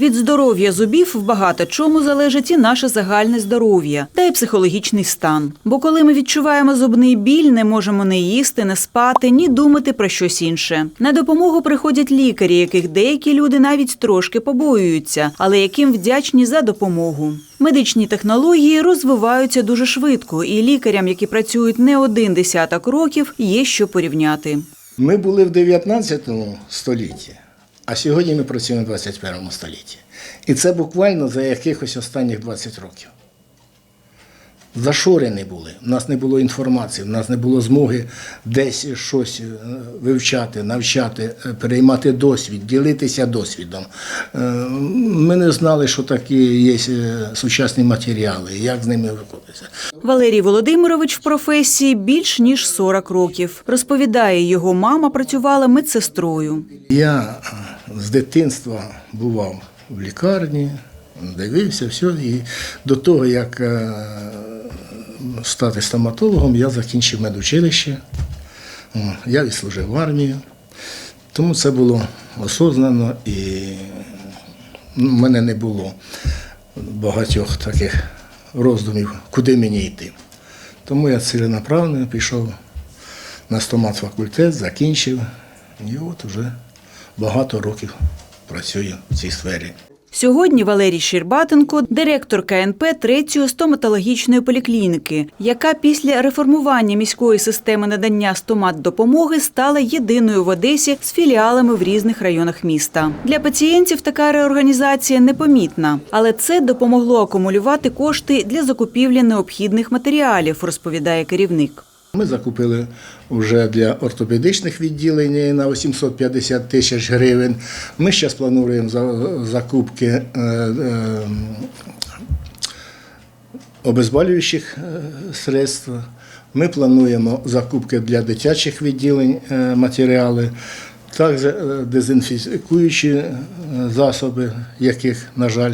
Від здоров'я зубів в багато чому залежить і наше загальне здоров'я та й психологічний стан. Бо коли ми відчуваємо зубний біль, не можемо не їсти, не спати, ні думати про щось інше. На допомогу приходять лікарі, яких деякі люди навіть трошки побоюються, але яким вдячні за допомогу. Медичні технології розвиваються дуже швидко, і лікарям, які працюють не один десяток років, є що порівняти. Ми були в 19 столітті, а сьогодні ми працюємо в 21 столітті. І це буквально за якихось останніх 20 років. Зашорені були, в нас не було інформації, в нас не було змоги десь щось е, вивчати, навчати, е, переймати досвід, ділитися досвідом. Е, Ми не знали, що такі є сучасні матеріали, як з ними виконуватися. Валерій Володимирович в професії більш ніж 40 років. Розповідає, його мама працювала медсестрою. Я з дитинства бував в лікарні, дивився все. І до того, як е, стати стоматологом, я закінчив медучилище. Я відслужив в армію. Тому це було осознано і ну, в мене не було багатьох таких роздумів, куди мені йти. Тому я ціленаправленно пішов на стомат факультет, закінчив. І от уже багато років працюю в цій сфері. Сьогодні Валерій Щербатенко – директор КНП третьої стоматологічної поліклініки, яка після реформування міської системи надання стомат-допомоги стала єдиною в Одесі з філіалами в різних районах міста. Для пацієнтів така реорганізація непомітна, але це допомогло акумулювати кошти для закупівлі необхідних матеріалів, розповідає керівник. Ми закупили вже для ортопедичних відділень на 850 тисяч гривень. Ми зараз плануємо закупки е, е, обезболюючих е, средств. Ми плануємо закупки для дитячих відділень матеріали, також дезінфікуючі засоби, яких, на жаль,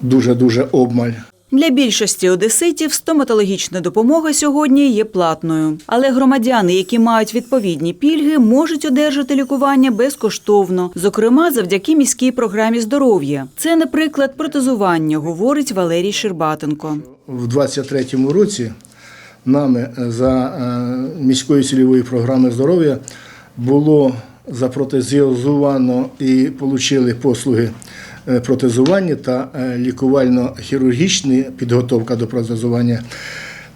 дуже-дуже обмаль. Для більшості одеситів стоматологічна допомога сьогодні є платною. Але громадяни, які мають відповідні пільги, можуть одержати лікування безкоштовно, зокрема завдяки міській програмі здоров'я. Це, наприклад, протезування, говорить Валерій Щербатенко. В 23-му році нами за е, міською цільовою програми здоров'я було запротезовано і отримали послуги е, протезування та е, лікувально-хірургічна підготовка до протезування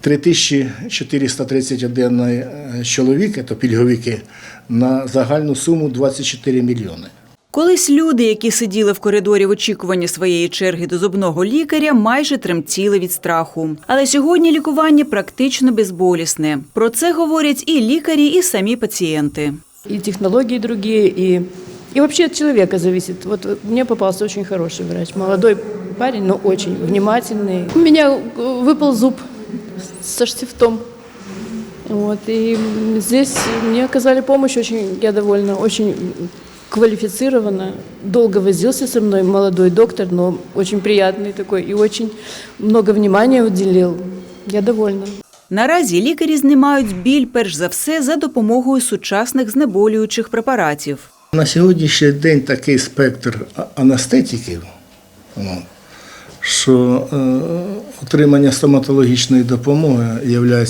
3431 е, чоловік, це пільговики, на загальну суму 24 мільйони. Колись люди, які сиділи в коридорі в очікуванні своєї черги до зубного лікаря, майже тремтіли від страху. Але сьогодні лікування практично безболісне. Про це говорять і лікарі, і самі пацієнти. И технологии другие, и, и вообще от человека зависит. Вот э, мне попался очень хороший врач, молодой парень, но очень внимательный. У меня э, выпал зуб со штифтом. Вот, и здесь мне оказали помощь, очень, я довольна, очень квалифицированно. Долго возился со мной молодой доктор, но очень приятный такой и очень много внимания уделил. Я довольна. Наразі лікарі знімають біль перш за все за допомогою сучасних знеболюючих препаратів. На сьогоднішній день такий спектр анестетиків, що е, отримання стоматологічної допомоги є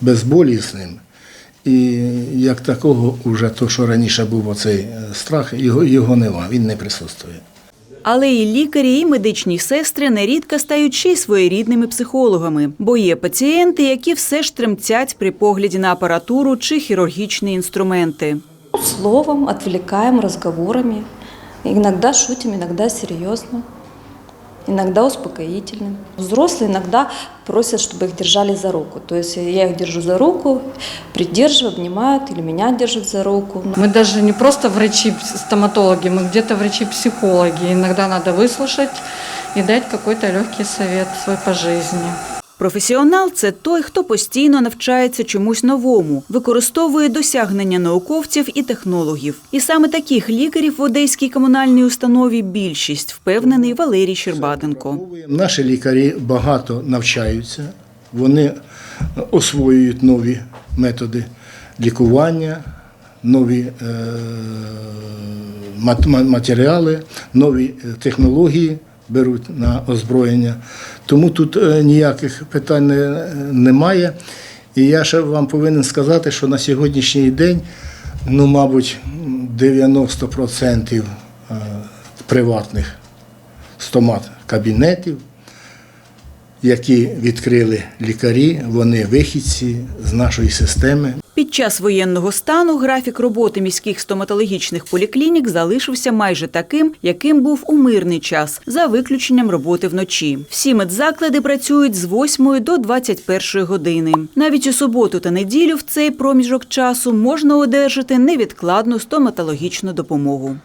безболісним. І як такого, вже то, що раніше був оцей е, страх, його, його нема, він не присутствує. Але і лікарі, і медичні сестри нерідко стають ще й своєрідними психологами, бо є пацієнти, які все ж тремтять при погляді на апаратуру чи хірургічні інструменти. Словом, отвлекаем разговорами. Иногда шутим, иногда серьезно, иногда успокоительным. Взрослые иногда просят, чтобы их держали за руку. То есть я их держу за руку, придерживаю, обнимают, или меня держат за руку. Мы даже не просто врачи-стоматологи, мы где-то врачи-психологи. Иногда надо выслушать и дать какой-то легкий совет свой по жизни. Професіонал це той, хто постійно навчається чомусь новому, використовує досягнення науковців і технологів. І саме таких лікарів в одеській комунальній установі більшість, впевнений Валерій Щербатенко. Наші лікарі багато навчаються, вони освоюють нові методи лікування, нові е, матеріали, нові е, технології беруть на озброєння. Тому тут е, ніяких питань не- немає. І я ще вам повинен сказати, що на сьогоднішній день, ну, мабуть, 90% е, приватних стомат-кабінетів, які відкрили лікарі, вони вихідці з нашої системи. Час воєнного стану графік роботи міських стоматологічних поліклінік залишився майже таким, яким був у мирний час, за виключенням роботи вночі. Всі медзаклади працюють з 8 до 21 години. Навіть у суботу та неділю в цей проміжок часу можна одержати невідкладну стоматологічну допомогу.